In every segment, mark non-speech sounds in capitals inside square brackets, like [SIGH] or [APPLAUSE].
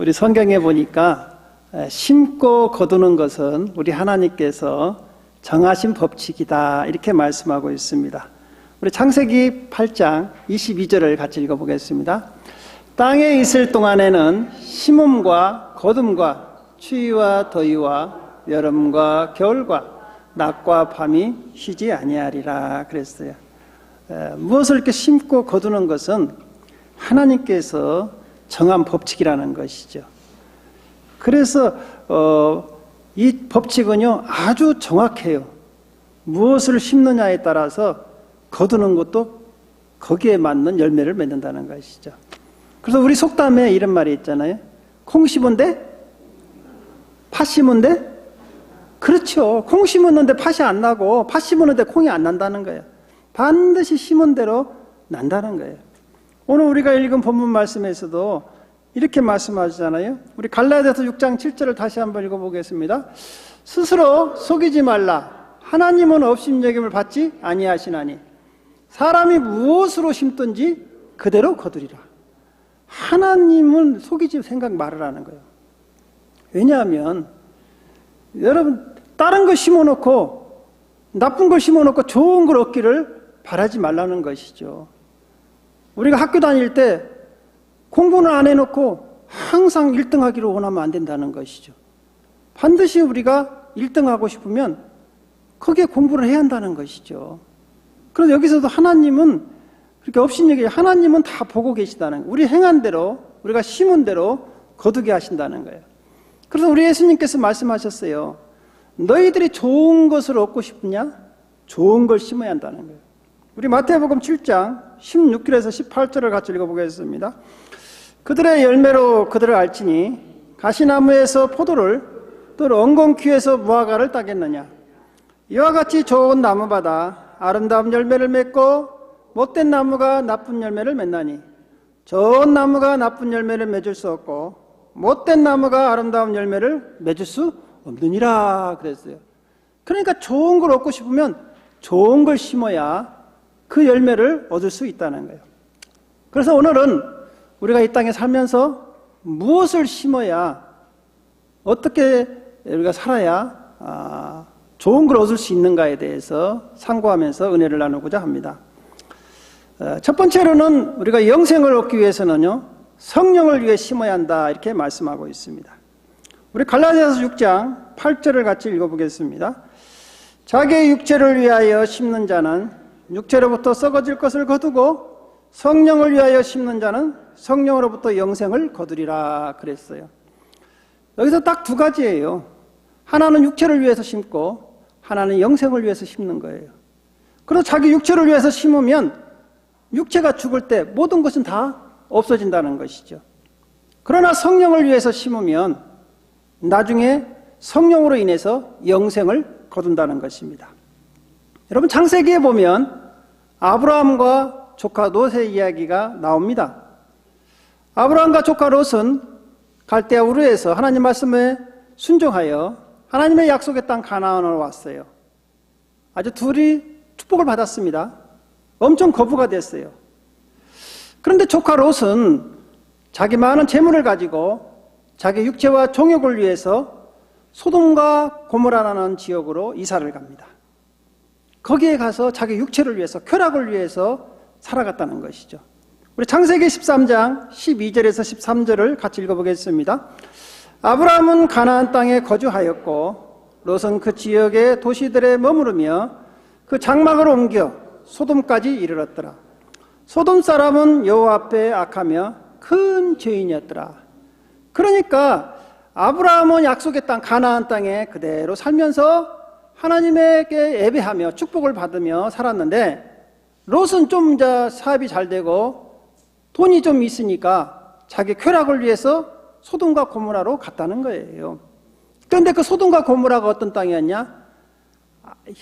우리 성경에 보니까 심고 거두는 것은 우리 하나님께서 정하신 법칙이다 이렇게 말씀하고 있습니다. 우리 창세기 8장 22절을 같이 읽어보겠습니다. 땅에 있을 동안에는 심음과 거둠과 추위와 더위와 여름과 겨울과 낮과 밤이 쉬지 아니하리라 그랬어요. 에, 무엇을 이렇게 심고 거두는 것은 하나님께서 정한 법칙이라는 것이죠. 그래서 어, 이 법칙은요 아주 정확해요. 무엇을 심느냐에 따라서 거두는 것도 거기에 맞는 열매를 맺는다는 것이죠. 그래서 우리 속담에 이런 말이 있잖아요. 콩 심은데 팥 심은데 그렇죠. 콩 심었는데 팥이 안 나고 팥 심었는데 콩이 안 난다는 거예요. 반드시 심은 대로 난다는 거예요. 오늘 우리가 읽은 본문 말씀에서도 이렇게 말씀하시잖아요. 우리 갈라디아서 6장 7절을 다시 한번 읽어보겠습니다. 스스로 속이지 말라. 하나님은 업심여김을 받지 아니하시나니 사람이 무엇으로 심든지 그대로 거두리라. 하나님은 속이지 생각 말으라는 거예요. 왜냐하면 여러분 다른 거 심어놓고 나쁜 걸 심어놓고 좋은 걸 얻기를 바라지 말라는 것이죠. 우리가 학교 다닐 때 공부는 안 해놓고 항상 1등 하기를 원하면 안 된다는 것이죠. 반드시 우리가 1등 하고 싶으면 거기에 공부를 해야 한다는 것이죠. 그래서 여기서도 하나님은 그렇게 업신여기 하나님은 다 보고 계시다는 우리 행한 대로 우리가 심은 대로 거두게 하신다는 거예요. 그래서 우리 예수님께서 말씀하셨어요. 너희들이 좋은 것을 얻고 싶으냐? 좋은 걸 심어야 한다는 거예요. 우리 마태복음 7장 16절에서 18절을 같이 읽어보겠습니다. 그들의 열매로 그들을 알지니 가시나무에서 포도를 또 엉겅퀴에서 무화과를 따겠느냐 이와 같이 좋은 나무마다 아름다운 열매를 맺고 못된 나무가 나쁜 열매를 맺나니 좋은 나무가 나쁜 열매를 맺을 수 없고 못된 나무가 아름다운 열매를 맺을 수 없느니라 그랬어요. 그러니까 좋은 걸 얻고 싶으면 좋은 걸 심어야 그 열매를 얻을 수 있다는 거예요. 그래서 오늘은 우리가 이 땅에 살면서 무엇을 심어야 어떻게 우리가 살아야 아, 좋은 걸 얻을 수 있는가에 대해서 상고하면서 은혜를 나누고자 합니다. 어, 첫 번째로는 우리가 영생을 얻기 위해서는요 성령을 위해 심어야 한다 이렇게 말씀하고 있습니다. 우리 갈라디아서 6장 8절을 같이 읽어보겠습니다. 자기의 육체를 위하여 심는 자는 육체로부터 썩어질 것을 거두고 성령을 위하여 심는 자는 성령으로부터 영생을 거두리라 그랬어요. 여기서 딱 두 가지예요. 하나는 육체를 위해서 심고 하나는 영생을 위해서 심는 거예요. 그래서 자기 육체를 위해서 심으면 육체가 죽을 때 모든 것은 다 없어진다는 것이죠. 그러나 성령을 위해서 심으면 나중에 성령으로 인해서 영생을 거둔다는 것입니다. 여러분 창세기에 보면 아브라함과 조카 롯의 이야기가 나옵니다. 아브라함과 조카 롯은 갈대아 우르에서 하나님 말씀에 순종하여 하나님의 약속의 땅 가나안으로 왔어요. 아주 둘이 축복을 받았습니다. 엄청 거부가 됐어요. 그런데 조카 롯은 자기 많은 재물을 가지고 자기 육체와 종욕을 위해서 소돔과 고모라라는 지역으로 이사를 갑니다. 거기에 가서 자기 육체를 위해서 쾌락을 위해서 살아갔다는 것이죠. 우리 창세기 13장 12절에서 13절을 같이 읽어보겠습니다. 아브라함은 가나안 땅에 거주하였고 롯은 그 지역의 도시들에 머무르며 그 장막을 옮겨 소돔까지 이르렀더라. 소돔 사람은 여호와 앞에 악하며 큰 죄인이었더라. 그러니까 아브라함은 약속의 땅 가나안 땅에 그대로 살면서 하나님에게 예배하며 축복을 받으며 살았는데 롯은 좀 사업이 잘 되고 돈이 좀 있으니까 자기 쾌락을 위해서 소돔과 고모라로 갔다는 거예요. 그런데 그 소돔과 고모라가 어떤 땅이었냐?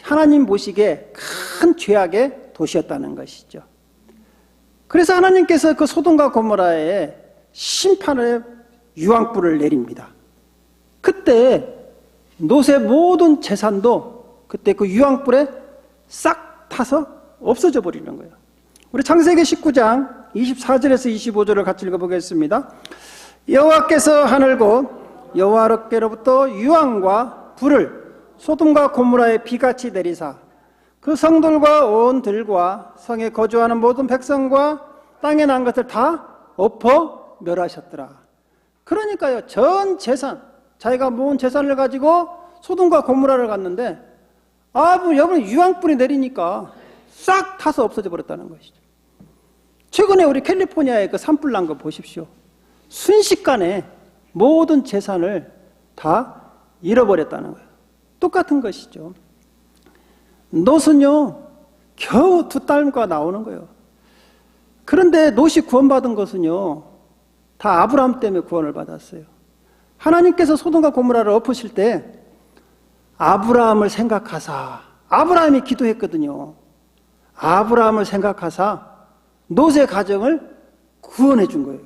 하나님 보시기에 큰 죄악의 도시였다는 것이죠. 그래서 하나님께서 그 소돔과 고모라에 심판의 유황불을 내립니다. 그때 노새 모든 재산도 그때 그 유황불에 싹 타서 없어져 버리는 거예요. 우리 창세기 19장 24절에서 25절을 같이 읽어보겠습니다. 여호와께서 하늘 곧 여호와께로부터 유황과 불을 소돔과 고무라의 비같이 내리사 그 성들과 온 들과 성에 거주하는 모든 백성과 땅에 난 것을 다 엎어 멸하셨더라. 그러니까요, 전 재산, 자기가 모은 재산을 가지고 소돔과 고무라를 갔는데, 아, 뭐, 여러분, 유황불이 내리니까 싹 타서 없어져 버렸다는 것이죠. 최근에 우리 캘리포니아에 그 산불 난 거 보십시오. 순식간에 모든 재산을 다 잃어버렸다는 거예요. 똑같은 것이죠. 놋은요, 겨우 두 달과 나오는 거예요. 그런데 놋이 구원받은 것은요, 다 아브라함 때문에 구원을 받았어요. 하나님께서 소돔과 고무라를 엎으실 때 아브라함을 생각하사 아브라함이 기도했거든요. 아브라함을 생각하사 놋의 가정을 구원해 준 거예요.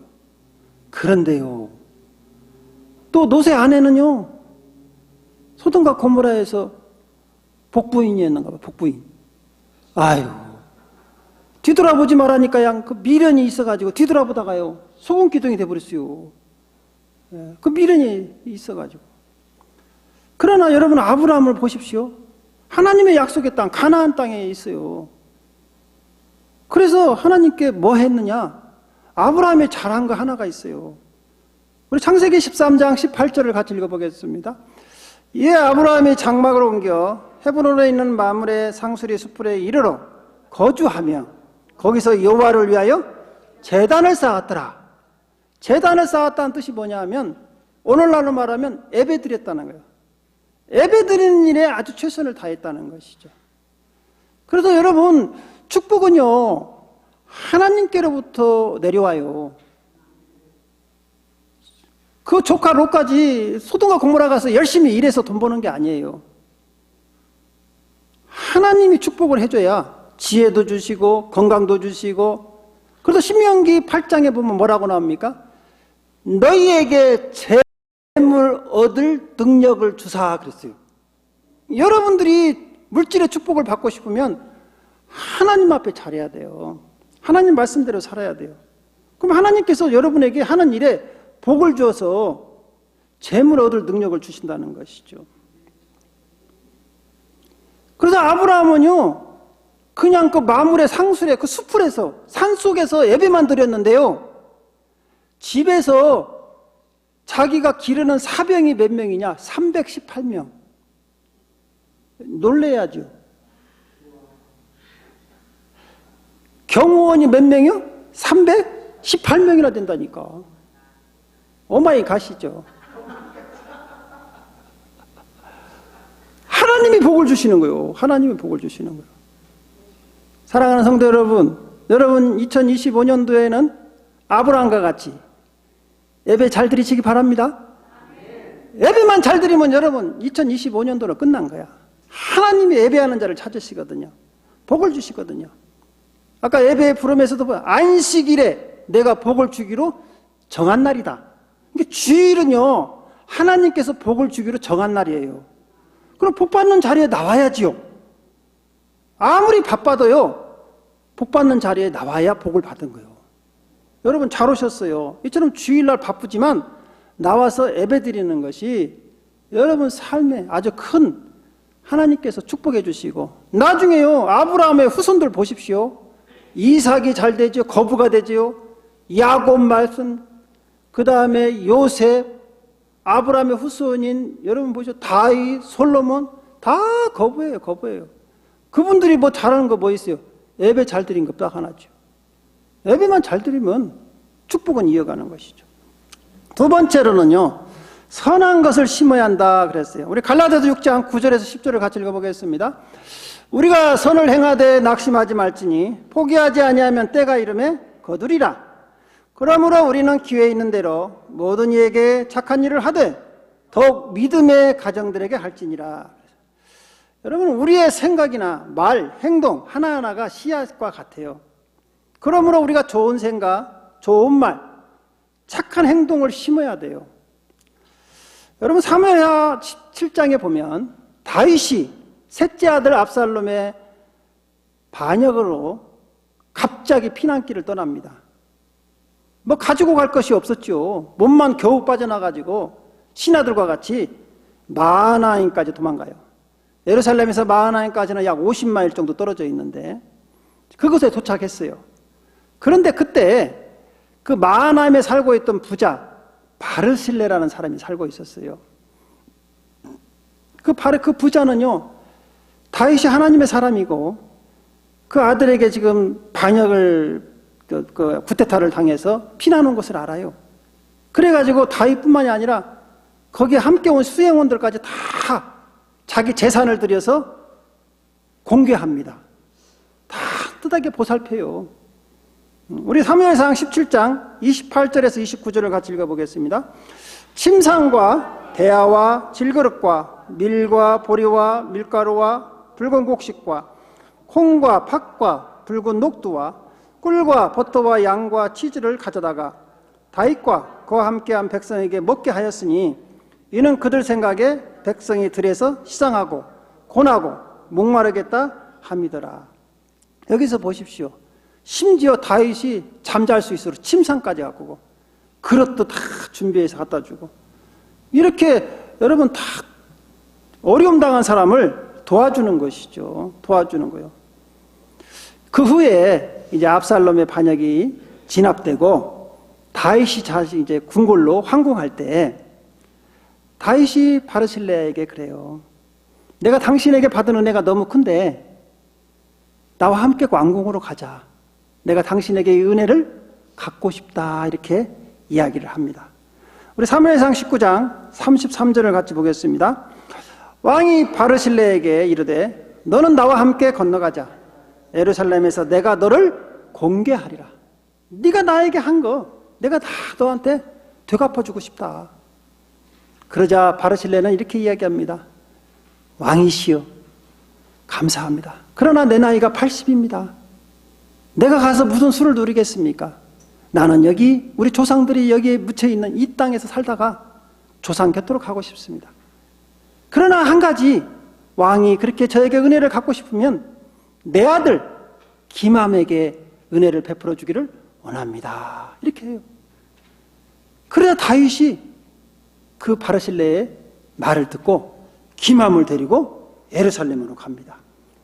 그런데요. 또 놋의 아내는요. 소돔과 고무라에서 복부인이었는가 봐. 복부인. 아유. 뒤돌아보지 말라니까 양 그 미련이 있어 가지고 뒤돌아보다가요. 소금 기둥이 돼 버렸어요. 예, 그 미련이 있어가지고. 그러나 여러분 아브라함을 보십시오. 하나님의 약속의 땅 가나안 땅에 있어요. 그래서 하나님께 뭐 했느냐? 아브라함의 잘한 거 하나가 있어요. 우리 창세기 13장 18절을 같이 읽어보겠습니다. 이에 아브라함이 장막을 옮겨 헤브론에 있는 마물의 상수리 숲불에 이르러 거주하며 거기서 여호와를 위하여 재단을 쌓았더라. 재단을 쌓았다는 뜻이 뭐냐 하면 오늘날로 말하면 예배 드렸다는 거예요. 예배 드리는 일에 아주 최선을 다했다는 것이죠. 그래서 여러분 축복은요 하나님께로부터 내려와요. 그 조카 롯까지 소돔과 고모라 가서 열심히 일해서 돈 버는 게 아니에요. 하나님이 축복을 해줘야 지혜도 주시고 건강도 주시고 그래서 신명기 8장에 보면 뭐라고 나옵니까? 너희에게 재물 얻을 능력을 주사 그랬어요. 여러분들이 물질의 축복을 받고 싶으면 하나님 앞에 잘해야 돼요. 하나님 말씀대로 살아야 돼요. 그럼 하나님께서 여러분에게 하는 일에 복을 주어서 재물 얻을 능력을 주신다는 것이죠. 그래서 아브라함은요, 그냥 그 마물의 상술에 그 수풀에서 산 속에서 예배만 드렸는데요. 집에서 자기가 기르는 사병이 몇 명이냐? 318명. 놀래야죠. 경호원이 몇 명이요? 318명이나 된다니까. 어마이 가시죠. 하나님이 복을 주시는 거예요. 하나님이 복을 주시는 거예요. 사랑하는 성도 여러분, 여러분 2025년도에는 아브라함과 같이 예배 잘 드리시기 바랍니다. 예배만 잘 드리면 여러분 2025년도는 끝난 거야. 하나님이 예배하는 자를 찾으시거든요. 복을 주시거든요. 아까 예배 부름에서도 보면 안식일에 내가 복을 주기로 정한 날이다. 이게 주일은요 하나님께서 복을 주기로 정한 날이에요. 그럼 복 받는 자리에 나와야지요. 아무리 바빠도요 복 받는 자리에 나와야 복을 받은 거예요. 여러분 잘 오셨어요. 이처럼 주일날 바쁘지만 나와서 예배 드리는 것이 여러분 삶에 아주 큰 하나님께서 축복해 주시고 나중에요 아브라함의 후손들 보십시오. 이삭이 잘 되죠. 거부가 되죠. 야곱 말씀 그 다음에 요셉 아브라함의 후손인 여러분 보죠. 다윗 솔로몬 다 거부예요. 거부예요. 그분들이 뭐 잘하는 거 뭐 있어요? 예배 잘 드린 것 딱 하나죠. 예배만 잘 드리면 축복은 이어가는 것이죠. 두 번째로는요, 선한 것을 심어야 한다 그랬어요. 우리 갈라디아서 6장 9절에서 10절을 같이 읽어보겠습니다. 우리가 선을 행하되 낙심하지 말지니 포기하지 아니하면 때가 이름에 거두리라. 그러므로 우리는 기회 있는 대로 모든 이에게 착한 일을 하되 더욱 믿음의 가정들에게 할지니라. 여러분 우리의 생각이나 말, 행동 하나하나가 씨앗과 같아요. 그러므로 우리가 좋은 생각, 좋은 말, 착한 행동을 심어야 돼요. 여러분 사무엘하 7장에 보면 다윗이 셋째 아들 압살롬의 반역으로 갑자기 피난길을 떠납니다. 뭐 가지고 갈 것이 없었죠. 몸만 겨우 빠져나가지고 신하들과 같이 마하나임까지 도망가요. 예루살렘에서 마하나임까지는 약 50마일 정도 떨어져 있는데 그곳에 도착했어요. 그런데 그때 그 마하나임에 살고 있던 부자 바르실레라는 사람이 살고 있었어요. 그 바르 그 부자는요 다윗이 하나님의 사람이고 그 아들에게 지금 반역을 그, 그 구테타를 당해서 피나는 것을 알아요. 그래가지고 다윗뿐만이 아니라 거기에 함께 온 수행원들까지 다 자기 재산을 들여서 공개합니다. 다 뜻하게 보살펴요. 우리 사무엘상 17장 28절에서 29절을 같이 읽어보겠습니다. 침상과 대야와 질그릇과 밀과 보리와 밀가루와 붉은 곡식과 콩과 팥과 붉은 녹두와 꿀과 버터와 양과 치즈를 가져다가 다윗과 그와 함께한 백성에게 먹게 하였으니 이는 그들 생각에 백성이 들에서 시장하고 고나고 목마르겠다 함이더라. 여기서 보십시오. 심지어 다윗이 잠잘 수 있도록 침상까지 갖고 그릇도 다 준비해서 갖다 주고 이렇게 여러분 다 어려움 당한 사람을 도와주는 것이죠. 도와주는 거요. 그 후에 이제 압살롬의 반역이 진압되고 다윗이 자신 이제 궁궐로 황궁할 때 다윗이 바르실레에게 그래요. 내가 당신에게 받은 은혜가 너무 큰데 나와 함께 왕궁으로 가자. 내가 당신에게 이 은혜를 갖고 싶다. 이렇게 이야기를 합니다. 우리 사무엘상 19장 33절을 같이 보겠습니다. 왕이 바르실레에게 이르되 너는 나와 함께 건너가자. 예루살렘에서 내가 너를 공개하리라. 네가 나에게 한 거 내가 다 너한테 되갚아 주고 싶다. 그러자 바르실레는 이렇게 이야기합니다. 왕이시여 감사합니다. 그러나 내 나이가 80입니다. 내가 가서 무슨 수를 누리겠습니까? 나는 여기 우리 조상들이 여기에 묻혀 있는 이 땅에서 살다가 조상 곁으로 가고 싶습니다. 그러나 한 가지 왕이 그렇게 저에게 은혜를 갖고 싶으면 내 아들 김함에게 은혜를 베풀어 주기를 원합니다. 이렇게 해요. 그러자 다윗이 그 바르실레의 말을 듣고 김함을 데리고 예루살렘으로 갑니다.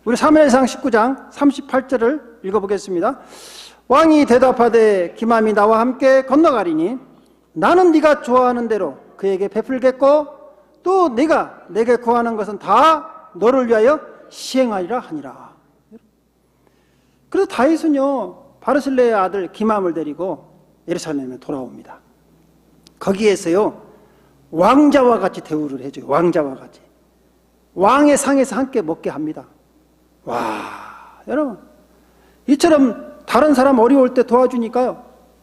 우리 사무엘상 19장 38절을 읽어보겠습니다. 왕이 대답하되 김함이 나와 함께 건너가리니 나는 네가 좋아하는 대로 그에게 베풀겠고 또 네가 내게 구하는 것은 다 너를 위하여 시행하리라 하니라. 그래서 다윗은요 바르실레의 아들 김함을 데리고 예루살렘에 돌아옵니다. 거기에서요 왕자와 같이 대우를 해줘요. 왕자와 같이 왕의 상에서 함께 먹게 합니다. 와 여러분 이처럼 다른 사람 어려울 때 도와주니까요.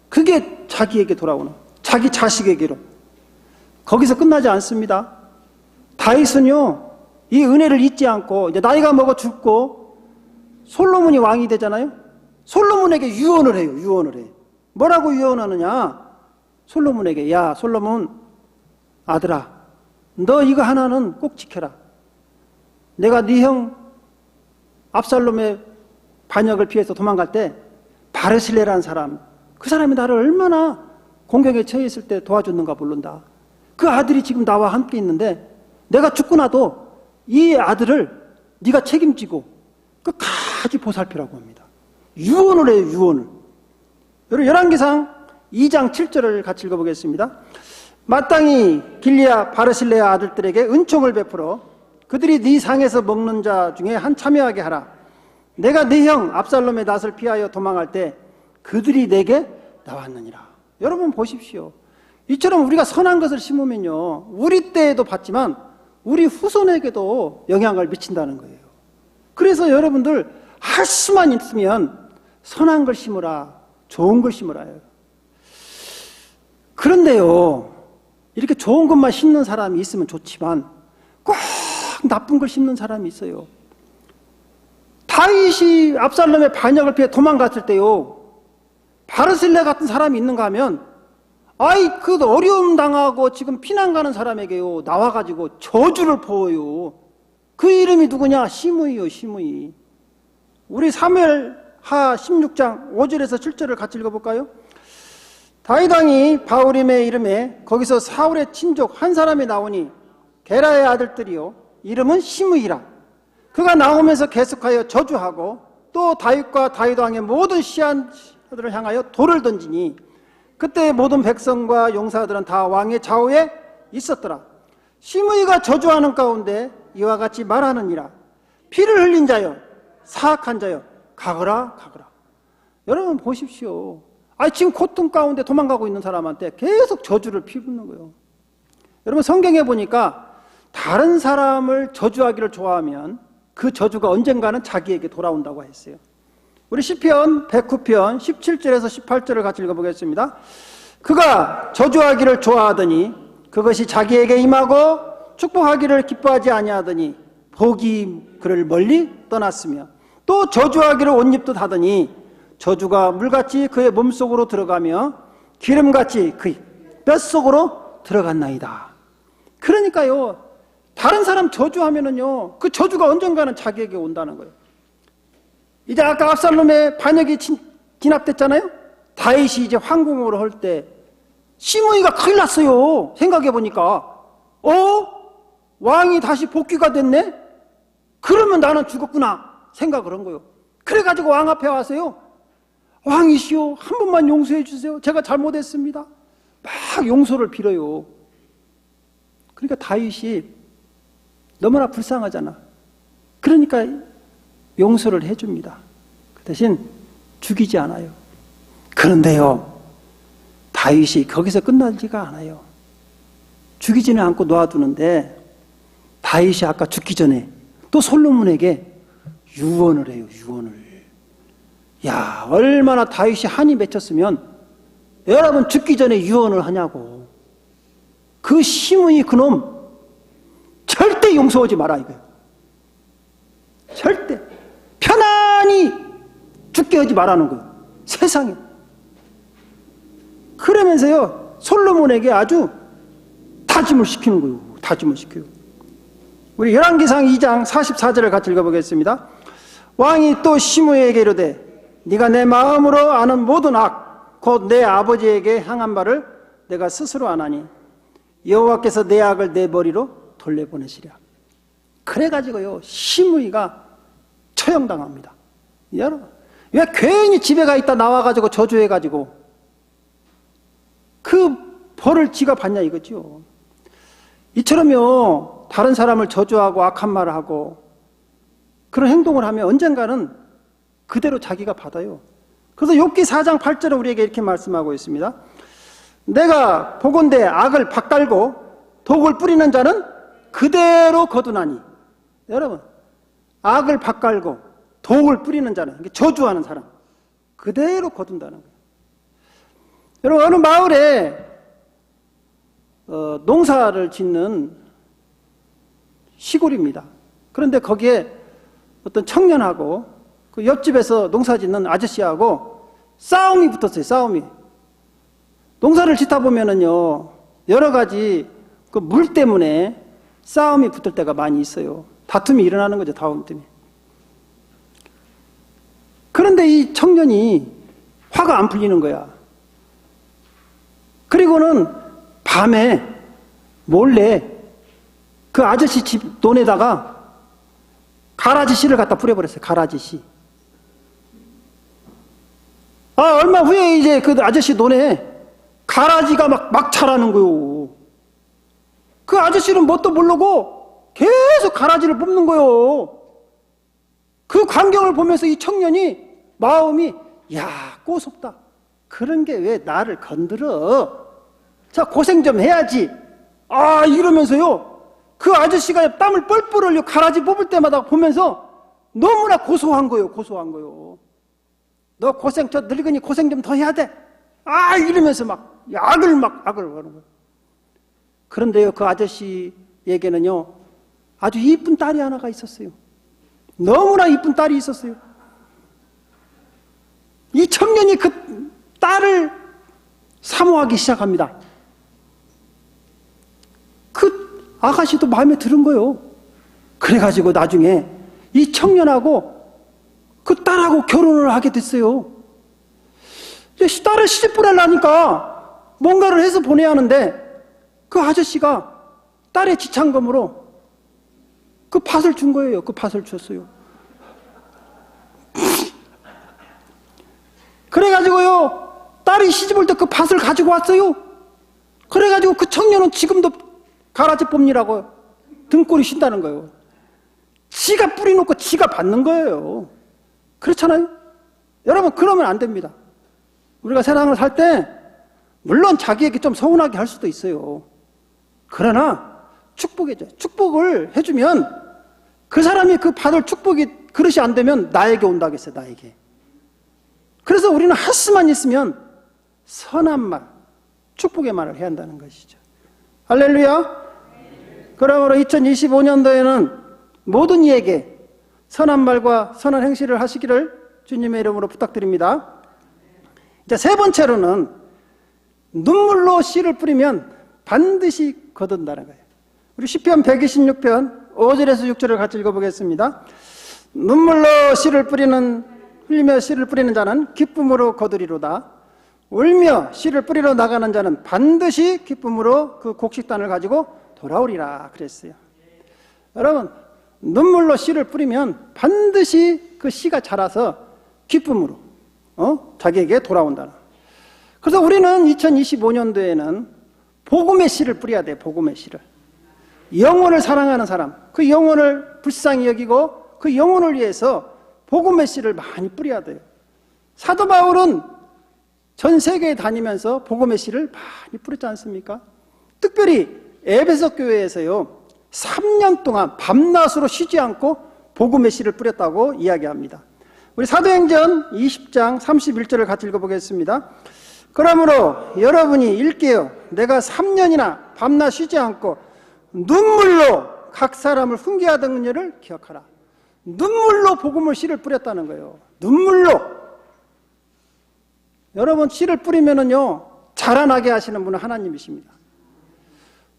그게 자기에게 돌아오는 자기 자식에게로 거기서 끝나지 않습니다. 다윗은요 이 은혜를 잊지 않고 이제 나이가 먹어 죽고 솔로몬이 왕이 되잖아요. 솔로몬에게 유언을 해요. 유언을 해. 뭐라고 유언하느냐? 솔로몬에게 야 솔로몬 아들아 너 이거 하나는 꼭 지켜라. 내가 네 형 압살롬의 반역을 피해서 도망갈 때 바르실레라는 사람 그 사람이 나를 얼마나 공격에 처해 있을 때 도와줬는가 모른다. 그 아들이 지금 나와 함께 있는데 내가 죽고 나도 이 아들을 네가 책임지고 끝까지 보살피라고 합니다. 유언을 해요, 유언을. 여러분, 열왕기상 2장 7절을 같이 읽어보겠습니다. 마땅히 길리아 바르실레의 아들들에게 은총을 베풀어 그들이 네 상에서 먹는 자 중에 한 참여하게 하라. 내가 네 형 압살롬의 낯을 피하여 도망할 때 그들이 내게 나왔느니라. 여러분 보십시오. 이처럼 우리가 선한 것을 심으면요. 우리 때에도 받지만 우리 후손에게도 영향을 미친다는 거예요. 그래서 여러분들 할 수만 있으면 선한 걸 심으라. 좋은 걸 심으라요. 그런데요. 이렇게 좋은 것만 심는 사람이 있으면 좋지만 꼭 나쁜 걸 심는 사람이 있어요. 다윗이 압살롬의 반역을 피해 도망갔을 때요. 바르실레 같은 사람이 있는가 하면 아이 그 어려움 당하고 지금 피난 가는 사람에게요. 나와 가지고 저주를 퍼요. 그 이름이 누구냐? 시므이요, 시므이. 우리 사무엘하 16장 5절에서 7절을 같이 읽어 볼까요? 다윗 왕이 바울임의 이름에 거기서 사울의 친족 한 사람이 나오니 게라의 아들들이요 이름은 시므이라. 그가 나오면서 계속하여 저주하고 또 다윗과 다윗 왕의 모든 시한들을 향하여 돌을 던지니 그때 모든 백성과 용사들은 다 왕의 좌우에 있었더라. 시므이가 저주하는 가운데 이와 같이 말하느니라. 피를 흘린 자여 사악한 자여 가거라 가거라. 여러분 보십시오. 아 지금 고통 가운데 도망가고 있는 사람한테 계속 저주를 피붓는 거예요. 여러분 성경에 보니까 다른 사람을 저주하기를 좋아하면 그 저주가 언젠가는 자기에게 돌아온다고 했어요. 우리 시편 109편 17절에서 18절을 같이 읽어보겠습니다. 그가 저주하기를 좋아하더니 그것이 자기에게 임하고 축복하기를 기뻐하지 아니하더니 복이 그를 멀리 떠났으며 또 저주하기를 옷 입듯 하더니 저주가 물같이 그의 몸속으로 들어가며 기름같이 그의 뼛속으로 들어갔나이다. 그러니까요, 다른 사람 저주하면은요, 그 저주가 언젠가는 자기에게 온다는 거예요. 이제 아까 압살롬의 반역이 진, 진압됐잖아요? 다윗이 이제 황궁으로 할 때, 시므이가 큰일 났어요. 생각해보니까. 어? 왕이 다시 복귀가 됐네? 그러면 나는 죽었구나. 생각을 한 거예요. 그래가지고 왕 앞에 와서요. 왕이시오. 한 번만 용서해 주세요. 제가 잘못했습니다. 막 용서를 빌어요. 그러니까 다윗이 너무나 불쌍하잖아. 그러니까 용서를 해줍니다. 그 대신 죽이지 않아요. 그런데요, 다윗이 거기서 끝나지가 않아요. 죽이지는 않고 놔두는데 다윗이 아까 죽기 전에 또 솔로몬에게 유언을 해요. 유언을. 야, 얼마나 다윗이 한이 맺혔으면 여러분 죽기 전에 유언을 하냐고. 그 시문이 그놈 절대 용서하지 마라 이거예요. 절대 편안히 죽게 하지 말라는 거예요. 세상에. 그러면서요 솔로몬에게 아주 다짐을 시키는 거예요. 다짐을 시켜요. 우리 열왕기상 2장 44절을 같이 읽어보겠습니다. 왕이 또 시므에게 이르되 네가 내 마음으로 아는 모든 악 곧 내 아버지에게 향한 바를 내가 스스로 아나니 여호와께서 내 악을 내 머리로 돌려보내시랴. 그래가지고요 시므이가 처형당합니다. 여러분 왜 괜히 집에 가 있다 나와가지고 저주해가지고 그 벌을 지가 받냐 이거죠. 이처럼요 다른 사람을 저주하고 악한 말을 하고 그런 행동을 하면 언젠가는 그대로 자기가 받아요. 그래서 욥기 4장 8절에 우리에게 이렇게 말씀하고 있습니다. 내가 보건대 악을 밭갈고 독을 뿌리는 자는 그대로 거두나니 여러분 악을 밭갈고 독을 뿌리는 자는 저주하는 사람 그대로 거둔다는 거예요. 여러분 어느 마을에 어, 농사를 짓는 시골입니다. 그런데 거기에 어떤 청년하고 그 옆집에서 농사 짓는 아저씨하고 싸움이 붙었어요. 싸움이. 농사를 짓다 보면은요, 여러 가지 그 물 때문에 싸움이 붙을 때가 많이 있어요. 다툼이 일어나는 거죠, 다툼 때문에. 그런데 이 청년이 화가 안 풀리는 거야. 그리고는 밤에 몰래 그 아저씨 집 논에다가 가라지 씨를 갖다 뿌려버렸어요. 가라지 씨. 아, 얼마 후에 이제 그 아저씨 논에 가라지가 막, 막 자라는 거요. 그 아저씨는 뭣도 모르고 계속 가라지를 뽑는 거요. 그 광경을 보면서 이 청년이 마음이, 야, 꼬숩다. 그런 게 왜 나를 건드려? 자, 고생 좀 해야지. 아, 이러면서요. 그 아저씨가 땀을 뻘뻘 흘려 가라지 뽑을 때마다 보면서 너무나 고소한 거예요. 고소한 거요. 너 고생, 저 늙은이 고생 좀 더 해야 돼. 아, 이러면서 막 악을 막 악을 하는 거예요. 그런데요, 그 아저씨에게는요, 아주 이쁜 딸이 하나가 있었어요. 너무나 이쁜 딸이 있었어요. 이 청년이 그 딸을 사모하기 시작합니다. 그 아가씨도 마음에 들은 거예요. 그래가지고 나중에 이 청년하고 그 딸하고 결혼을 하게 됐어요. 딸을 시집 보내려니까 뭔가를 해서 보내야 하는데 그 아저씨가 딸의 지창금으로 그 팥을 준 거예요. 그 팥을 줬어요. [LAUGHS] 그래가지고요, 딸이 시집 올 때그 팥을 가지고 왔어요. 그래가지고 그 청년은 지금도 가라지 뽑니라고 등골이 쉰다는 거예요. 지가 뿌리놓고 지가 받는 거예요. 그렇잖아요? 여러분, 그러면 안 됩니다. 우리가 세상을 살 때, 물론 자기에게 좀 서운하게 할 수도 있어요. 그러나, 축복해줘. 축복을 해주면, 그 사람이 그 받을 축복이 그릇이 안 되면 나에게 온다겠어요, 나에게. 그래서 우리는 할 수만 있으면 선한 말, 축복의 말을 해야 한다는 것이죠. 할렐루야! 그러므로 2025년도에는 모든 이에게 선한 말과 선한 행실을 하시기를 주님의 이름으로 부탁드립니다. 이제 세 번째로는 눈물로 씨를 뿌리면 반드시 거둔다는 거예요. 우리 시편 126편 5절에서 6절을 같이 읽어보겠습니다. 눈물로 씨를 뿌리는 흘리며 씨를 뿌리는 자는 기쁨으로 거두리로다. 울며 씨를 뿌리러 나가는 자는 반드시 기쁨으로 그 곡식단을 가지고 돌아오리라 그랬어요. 여러분 눈물로 씨를 뿌리면 반드시 그 씨가 자라서 기쁨으로 어? 자기에게 돌아온다. 그래서 우리는 2025년도에는 복음의 씨를 뿌려야 돼. 복음의 씨를. 영혼을 사랑하는 사람, 그 영혼을 불쌍히 여기고 그 영혼을 위해서 복음의 씨를 많이 뿌려야 돼요. 사도 바울은 전 세계에 다니면서 복음의 씨를 많이 뿌렸지 않습니까? 특별히 에베소 교회에서요. 3년 동안 밤낮으로 쉬지 않고 복음의 씨를 뿌렸다고 이야기합니다. 우리 사도행전 20장 31절을 같이 읽어보겠습니다. 그러므로 여러분이 읽게요. 내가 3년이나 밤낮 쉬지 않고 눈물로 각 사람을 훈계하던 일을 기억하라. 눈물로 복음을 씨를 뿌렸다는 거예요. 눈물로. 여러분 씨를 뿌리면은요 자라나게 하시는 분은 하나님이십니다.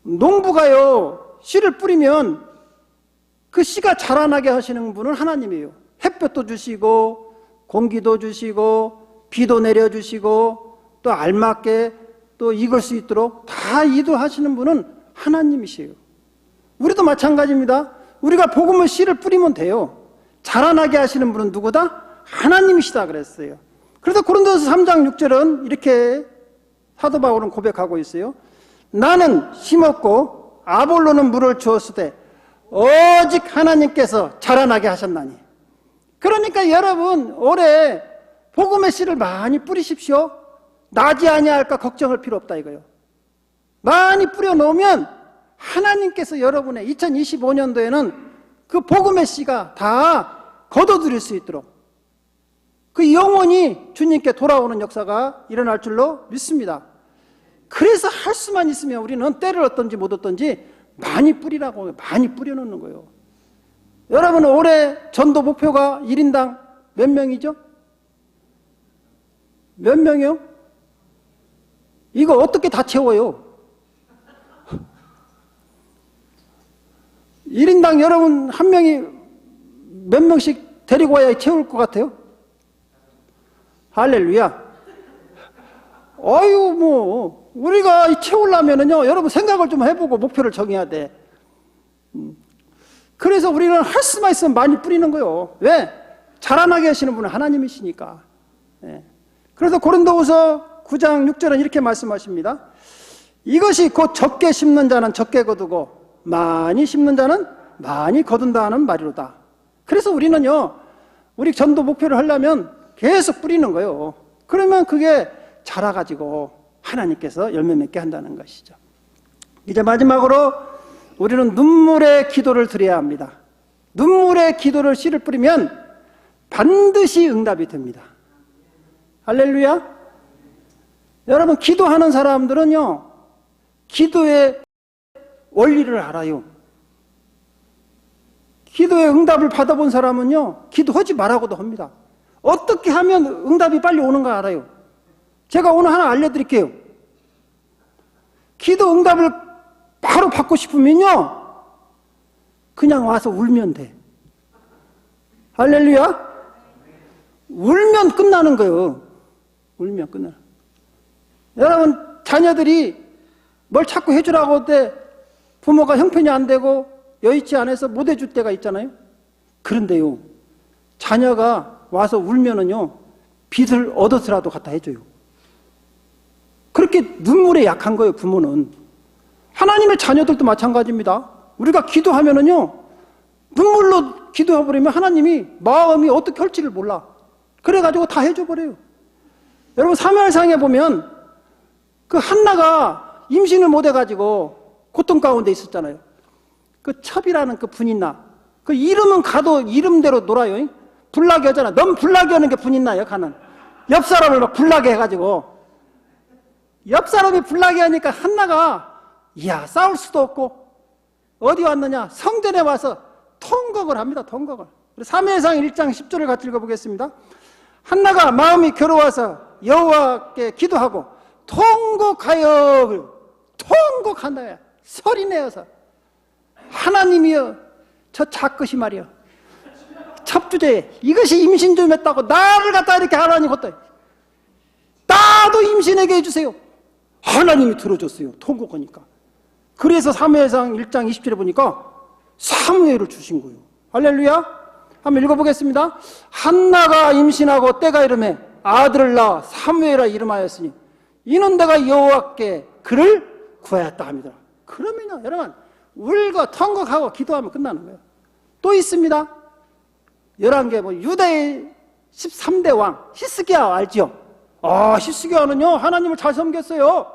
농부가요 씨를 뿌리면 그 씨가 자라나게 하시는 분은 하나님이에요. 햇볕도 주시고 공기도 주시고 비도 내려주시고 또 알맞게 또 익을 수 있도록 다 이도하시는 분은 하나님이세요. 우리도 마찬가지입니다. 우리가 복음의 씨를 뿌리면 돼요. 자라나게 하시는 분은 누구다? 하나님이시다 그랬어요. 그래서 고린도서 3장 6절은 이렇게 사도 바울은 고백하고 있어요. 나는 심었고 아볼로는 물을 주었을 때 오직 하나님께서 자라나게 하셨나니. 그러니까 여러분 올해 복음의 씨를 많이 뿌리십시오. 나지 아니할까 걱정할 필요 없다 이거요. 많이 뿌려 놓으면 하나님께서 여러분의 2025년도에는 그 복음의 씨가 다 걷어들일 수 있도록 그 영원히 주님께 돌아오는 역사가 일어날 줄로 믿습니다. 그래서 할 수만 있으면 우리는 때를 얻든지 못 얻든지 많이 뿌리라고 많이 뿌려놓는 거예요. 여러분 올해 전도 목표가 1인당 몇 명이죠? 몇 명이요? 이거 어떻게 다 채워요? 1인당 여러분 한 명이 몇 명씩 데리고 와야 채울 것 같아요? 할렐루야. 아유, 뭐, 우리가 채우려면은요, 여러분 생각을 좀 해보고 목표를 정해야 돼. 음. 그래서 우리는 할 수만 있으면 많이 뿌리는 거요. 왜? 자라나게 하시는 분은 하나님이시니까. 예. 그래서 고린도후서 9장 6절은 이렇게 말씀하십니다. 이것이 곧 적게 심는 자는 적게 거두고 많이 심는 자는 많이 거둔다는 말이로다. 그래서 우리는요, 우리 전도 목표를 하려면 계속 뿌리는 거예요. 그러면 그게 자라가지고 하나님께서 열매 맺게 한다는 것이죠. 이제 마지막으로 우리는 눈물의 기도를 드려야 합니다. 눈물의 기도를 씨를 뿌리면 반드시 응답이 됩니다. 할렐루야. 여러분, 기도하는 사람들은요, 기도의 원리를 알아요. 기도의 응답을 받아본 사람은요, 기도하지 말라고도 합니다. 어떻게 하면 응답이 빨리 오는 가 알아요. 제가 오늘 하나 알려드릴게요. 기도 응답을 바로 받고 싶으면요, 그냥 와서 울면 돼. 할렐루야? 울면 끝나는 거예요. 울면 끝나. 여러분, 자녀들이 뭘 자꾸 해주라고 할 때 부모가 형편이 안 되고 여의치 않아서 못 해줄 때가 있잖아요. 그런데요, 자녀가 와서 울면은요, 빚을 얻어서라도 갖다 해줘요. 그렇게 눈물에 약한 거예요, 부모는. 하나님의 자녀들도 마찬가지입니다. 우리가 기도하면은요, 눈물로 기도해버리면 하나님이 마음이 어떻게 할지를 몰라. 그래가지고 다 해줘버려요. 여러분, 사무엘상에 보면 그 한나가 임신을 못 해가지고 고통 가운데 있었잖아요. 그 첩이라는 그 분인나. 그 이름은 가도 이름대로 놀아요. 불나게 하잖아. 넌 불나게 하는 게 분인나요, 가는. 옆 사람을 막 불나게 해가지고. 옆 사람이 불나게 하니까 한나가 이야 싸울 수도 없고 어디 왔느냐 성전에 와서 통곡을 합니다 통곡을 사무엘상 1장 10절을 같이 읽어보겠습니다 한나가 마음이 괴로워서 여호와께 기도하고 통곡하여 통곡한다 소리내어서 하나님이여 저 작것이 말이여 첩주제 이것이 임신 좀 했다고 나를 갖다 이렇게 하나님 걷다 나도 임신하게 해주세요 하나님이 들어줬어요. 통곡하니까. 그래서 사무엘상 1장 20절에 보니까 사무엘을 주신 거예요. 할렐루야. 한번 읽어보겠습니다. 한나가 임신하고 때가 이름에 아들을 낳아 사무엘아 이름하였으니 이는 내가 여호와께 그를 구하였다 합니다. 그러면요, 여러분 울고 통곡하고 기도하면 끝나는 거예요. 또 있습니다. 11개 뭐 유다의 13대 왕 히스기야 알지요? 아, 히스기야는요 하나님을 잘 섬겼어요.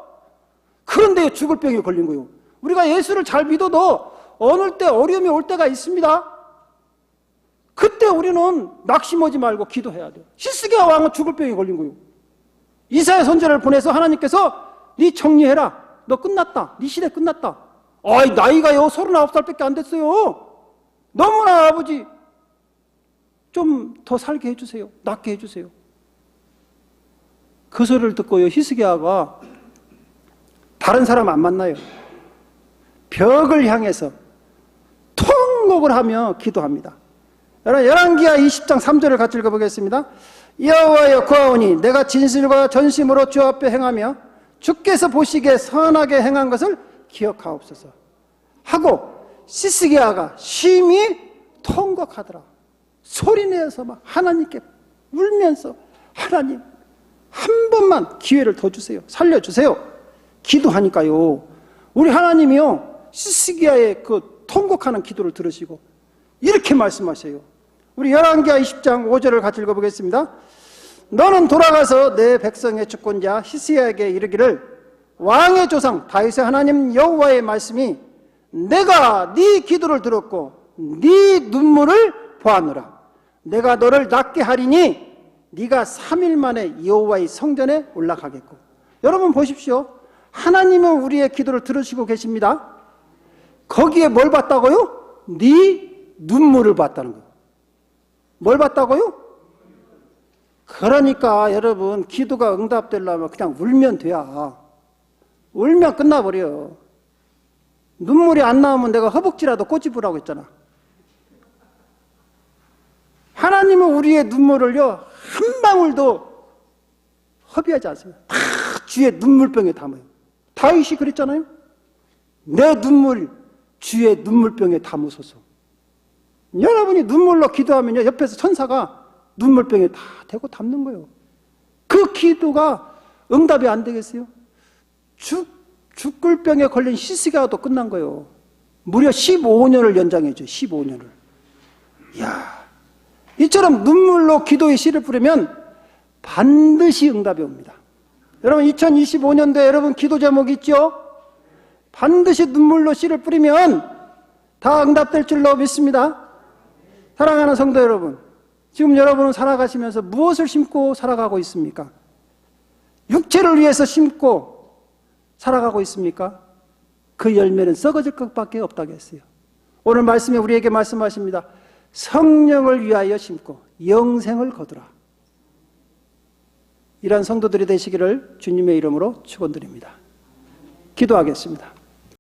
그런데 죽을 병에 걸린 거예요. 우리가 예수를 잘 믿어도 어느 때 어려움이 올 때가 있습니다. 그때 우리는 낙심하지 말고 기도해야 돼요. 히스기야 왕은 죽을 병에 걸린 거예요. 이사야 선제를 보내서 하나님께서 네 정리해라. 너 끝났다. 네 시대 끝났다. 아이 나이가요 39살밖에 안 됐어요. 너무나 아버지 좀 더 살게 해주세요. 낫게 해주세요. 그 소리를 듣고요 히스기야가 다른 사람 안 만나요. 벽을 향해서 통곡을 하며 기도합니다. 여러분 열왕기하 20장 3절을 같이 읽어보겠습니다. 여호와여 구하오니 내가 진실과 전심으로 주 앞에 행하며 주께서 보시기에 선하게 행한 것을 기억하옵소서 하고 시스기야가 심히 통곡하더라. 소리내어서 막 하나님께 울면서 하나님 한 번만 기회를 더 주세요. 살려주세요. 기도하니까요. 우리 하나님이요. 시스기야의 그 통곡하는 기도를 들으시고 이렇게 말씀하세요. 우리 열왕기하 20장 5절을 같이 읽어보겠습니다. 너는 돌아가서 내 백성의 주권자 히스야에게 이르기를 왕의 조상 다윗의 하나님 여호와의 말씀이 내가 네 기도를 들었고 네 눈물을 보았노라. 내가 너를 낫게 하리니 네가 3일 만에 여호와의 성전에 올라가겠고. 여러분 보십시오. 하나님은 우리의 기도를 들으시고 계십니다. 거기에 뭘 봤다고요? 네 눈물을 봤다는 거예요. 뭘 봤다고요? 그러니까 여러분 기도가 응답되려면 그냥 울면 돼야. 울면 끝나버려. 눈물이 안 나오면 내가 허벅지라도 꼬집으라고 했잖아. 하나님은 우리의 눈물을요 한 방울도 허비하지 않습니다. 다 주의 눈물병에 담아요. 다윗이 그랬잖아요. 내 눈물 주의 눈물병에 담으소서. 여러분이 눈물로 기도하면요 옆에서 천사가 눈물병에 다 대고 담는 거예요. 그 기도가 응답이 안 되겠어요? 죽 죽을 병에 걸린 시스가도 끝난 거예요. 무려 15년을 연장해줘. 15년을. 야, 이처럼 눈물로 기도의 씨를 뿌리면 반드시 응답이 옵니다. 여러분 2025년도에 여러분 기도 제목 있죠? 반드시 눈물로 씨를 뿌리면 다 응답될 줄로 믿습니다. 사랑하는 성도 여러분, 지금 여러분은 살아가시면서 무엇을 심고 살아가고 있습니까? 육체를 위해서 심고 살아가고 있습니까? 그 열매는 썩어질 것밖에 없다고 했어요. 오늘 말씀에 우리에게 말씀하십니다. 성령을 위하여 심고 영생을 거두라. 이러한 성도들이 되시기를 주님의 이름으로 축원드립니다. 기도하겠습니다.